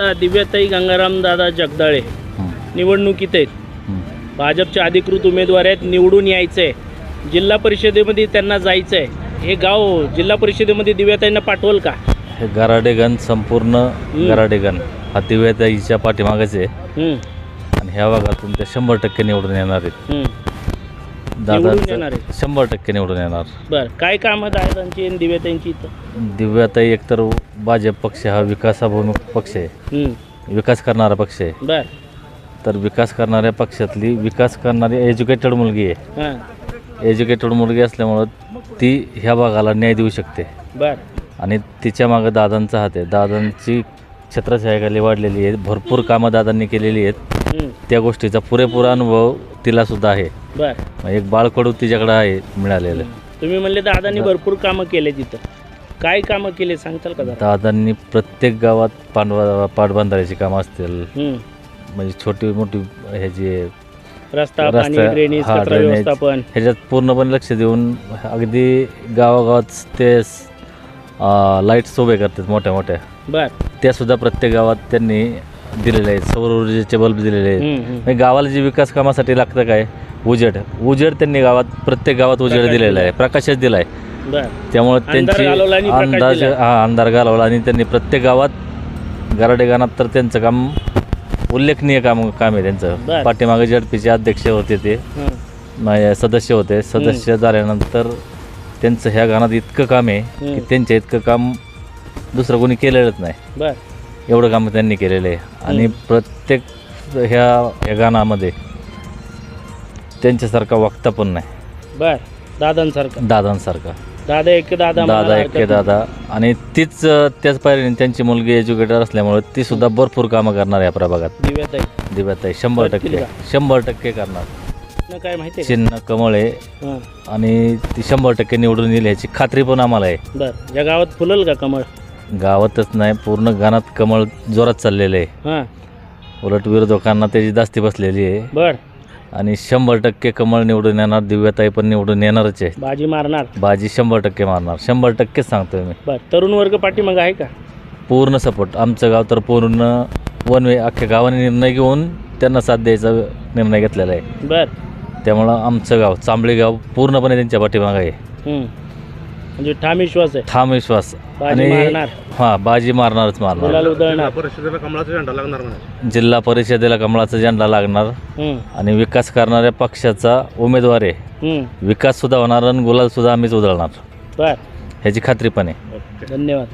आता दिव्याताई गंगाराम दादा जगदाळे निवडणुकीत आहेत. भाजपचे अधिकृत उमेदवार आहेत निवडून यायचं आहे जिल्हा परिषदेमध्ये त्यांना जायचं आहे हे गाव जिल्हा परिषदेमध्ये दिव्याताईंना पाठवल का? हे गराडेगण संपूर्ण गराडेगण. हा दिव्याताईच्या पाठीमागच आणि ह्या भागातून ते शंभर टक्के निवडून येणार आहेत. हम्म. निवडून येणार दादा. शंभर टक्के निवडून येणार. बरं काय कामं दादांची आणि दिव्याताईंची इथं? दिव्याताई एकतर भाजप पक्ष हा विकासाभिमुख पक्ष आहे. हम्म, विकास करणारा पक्ष आहे. बरं. तर विकास करणाऱ्या पक्षातली विकास करणारी एज्युकेटेड मुलगी आहे. एज्युकेटेड मुलगी असल्यामुळं ती ह्या भागाला न्याय देऊ शकते. बरं. आणि तिच्या मागं दादांचा हात आहे. दादांची छत्रछायाखाली वाढलेली आहे भरपूर कामं दादांनी केलेली आहेत. त्या गोष्टीचा पुरेपूर अनुभव तिला सुद्धा आहे. बरं. एक बाळकडू तिच्याकडे आहे मिळालेलं. तुम्ही म्हणले दादांनी भरपूर कामं केले तिथं. काय कामं केले सांगताल का जरा? दादांनी प्रत्येक गावात पांडवा पाटबंधाऱ्याची कामं असतील. हम्म. म्हणजे छोटी मोठी ह्याची रस्ता पाणी रस्ता- ड्रेनेज हा, कचरा ड्रेनेज. व्यवस्थापन. ह्याच्यात पूर्णपणे लक्ष देऊन अगदी गावागावात ते लाईट्स उभे करतात मोठ्या मोठ्या. बर. त्या सुद्धा प्रत्येक गावात त्यांनी दिलेले आहेत. सौर ऊर्जेचे बल्ब दिलेले आहेत. म्हणजे गावाला जे विकास कामासाठी लागतं काय? उजेड. उजेड त्यांनी गावात प्रत्येक गावात उजेड दिलेला दिला. आहे प्रकाशच दिला आहे बर. त्यामुळे त्यांची अंदाज. हा अंधार घालवला आणि त्यांनी प्रत्येक गावात गराडे गाणात तर त्यांचं काम उल्लेखनीय काम काम आहे. त्यांचं. पाठीमागे जडपीचे अध्यक्ष होते ते. सदस्य होते. सदस्य झाल्यानंतर त्यांचं ह्या गाण्यात इतकं काम आहे. की त्यांच्या इतकं काम दुसरं कोणी केलेलंच नाही. बर. एवढं काम त्यांनी केलेलं आहे. आणि. प्रत्येक ह्या ह्या गाण्यामध्ये त्यांच्यासारखा वक्ता पण नाही. बर. दादांसारखं. दादांसारखा. दादा एक दादा दादा म्हणायला एके हरकत नाही. दादा. आणि तीच अं, त्याच पायरीने त्यांची मुलगी एज्युकेटर असल्यामुळे ती सुद्धा भरपूर कामं करणार या प्रभागात. दिव्याताई. दिव्याताई शंभर करतील टक्के. का? शंभर टक्के करणार. न काय माहिती आहे चिन्ह कमळ आहे. का? हं. आणि ती शंभर टक्के निवडून येईल ह्याची खात्री पण आम्हाला आहे. बर. या गावात फुलल का कमळ? गावातच नाही पूर्ण गाणात कमळ जोरात चाललेलं आहे. हां. उलट विरोधकांना त्याची जास्ती बसलेली आहे. बर. आणि शंभर टक्के कमळ निवडून येणार दिव्याताई पण निवडून येणारच आहे. बाजी मारणार. बाजी शंभर टक्के मारणार. शंभर टक्केच सांगतोय मी. बर. तरुण वर्ग पाठीमाग आहे का? पूर्ण सपोर्ट. आमचं गाव तर पूर्ण वन वे अख्ख्या गावाने निर्णय घेऊन त्यांना साथ द्यायचा निर्णय घेतलेला आहे. बर. त्यामुळं आमचं गाव चांबळे गाव पूर्णपणे त्यांच्या पाठीमागं आहे. हं. म्हणजे ठाम विश्वास आहे. ठाम विश्वास. बाजी मारणार. हां बाजी मारणारच मारणार. उधळणार. जिल्हा परिषदेला कमळाचा झेंडा लागणार हं. आणि विकास करणाऱ्या पक्षाचा उमेदवार आहे. हं. विकास सुद्धा होणार आणि गुलाल सुद्धा आम्हीच उधळणार. बर. ह्याची खात्री पण आहे. धन्यवाद.